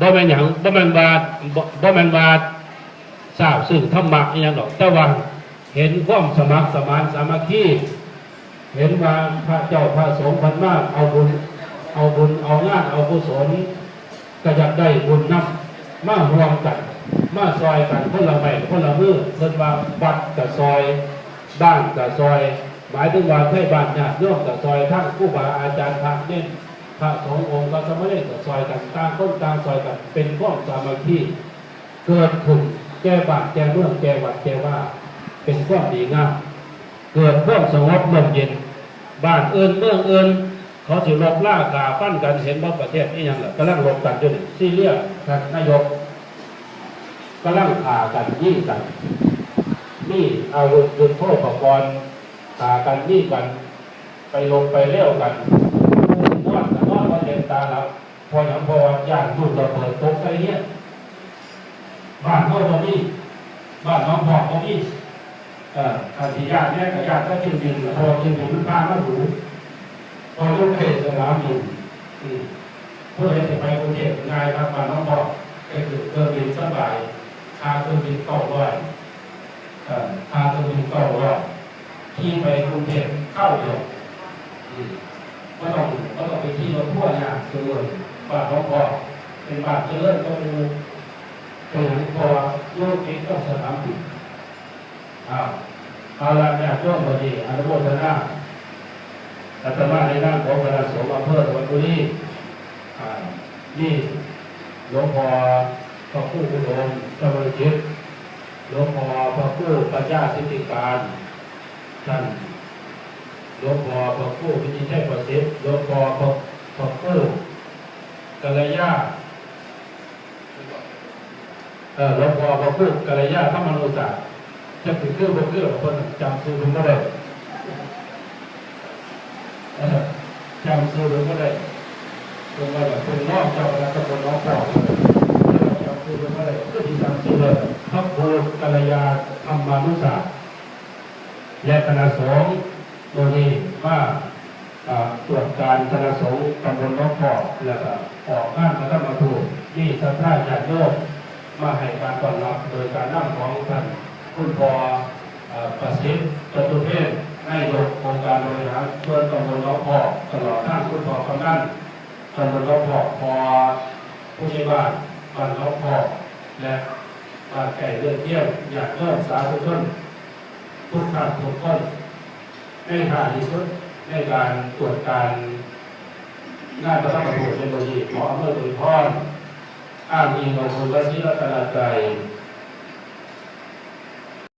บ่แม่นหยังบ่แม่นบาบ่บ่แม่นบาทราบซึ่งธรรมะอีหยังดอก แต่ว่าเห็นความสมัครสมานสามัคคีเห็นว่าพระเจ้าพระสงฆ์พันมากเอาบุญเอาบุญเอางานเอากุศลก็อยากได้บุญนํมาร่วมกัน มาซอยกันคนละไม้คนละมือเพิ่นว่าวัดกับซอยบ้านกับซอย หมายถึงว่าให้บ้านญาติโยมกับซอยทั้งผู้บาอาจารย์พระเน้น พระสององค์ก็จะไม่ได้กับซอยกันต่างคนต่างซอยกัน เป็นข้อมสามัคคีเกิดขึ้นแก้บ้านแก้เมืองแก้วัดแก้ว่า เป็นความดีงามเกิดความสงบลมเย็น บ้านเอื่นเมืองเอื่นเขาสิลบล่ากาฟันกันเห็นว่าประเทศนี้ยังกำลังลบกันอยู่นี่ซีเรียท่านนายกกำลังขากันยิ่กันนี่เอาวุธยุทโธปกรณ์ตากันนี่กัน ไปลงไปเลี้ยวกันวดกันนวดว่าเย็นตาหลับพอหนังพอย่าน ลูกระเบิดตกใส่เนี่ยบ้านเขาตรงนี้บ้านน้องพ่อตรงนี้เอ่ออาทิญาติเนี่ยกับญาติก็จึงบินพอจึงบินมันพามาดูพอลูกเขตสนามบินอืมเพื่อให้ไปกรุงเทพง่ายครับบ้านน้องพ่อก็คือเครื่องบินสบายค่าเครื่องบินเก้าร้อยเอ่อพาตัวเองก็ว่าที่ไปกรุงเทพเข้าเดียวก็ต้องก็ต้องไปที่รถทั่วอย่างเจริญบ้านน้องพอ เป็นบานเจริญก็ดูเป็นหลังพอโยกเองก็สนามบินอ้าวอาละเนี่ยช่วงพอดีอนุโมทนาอาตมาในนามของคณะสงฆ์อำเภอตะวันบุรีอ่านี่หลวงพ่อพระผู้คุณองค์จ้าบริจิตหลวงพ่อพระผู้ปัญญาสิทธิการท่านหลวงพ่อพระผู้วิจิตรชัยประสิทธิ์หลวงพ่อพระพระผู้กัลยา เออหลวงพ่อพระผู้กัลยาธรรมนุสาจะถึงเครื่องบนเครื่องคนจำซื้อผมก็ได้จำซื้อผมก็ได้เป็นว่าแบบเป็นน้องเจ้าคณะตำบลน้องพ่อจำซื้อผมก็ได้ก็ที่จำซื้อเลยพระผู้กัลยาธรรมานุสาและคณะสงฆ์โดยนี้ว่า ตรวจการคณะสงฆ์ตำบลน้องพอกแล้วก็ออกงานพระธรรมทูตที่สัทธาญาติโยมมาให้การต้อนรับโดยการนำของท่านคุณพอประสิทธิ์จตุเทศนายกองค์การบริหารส่วนตำบลน้องพอกตลอดทั้งคุณพอกำนันตำบลน้องพอกพอผู้ใหญ่บ้านบ้านน้องพอกและบ้านไก่เลือดเที่ยวญาติโยมสาธุชนทุกท่านทุกคนในทางที่สุด ในการตรวจการงานประทับประโยชน์ในบดีหมออำเภอตุนพรอ้างอิงองคุณวชิรัตนาใจ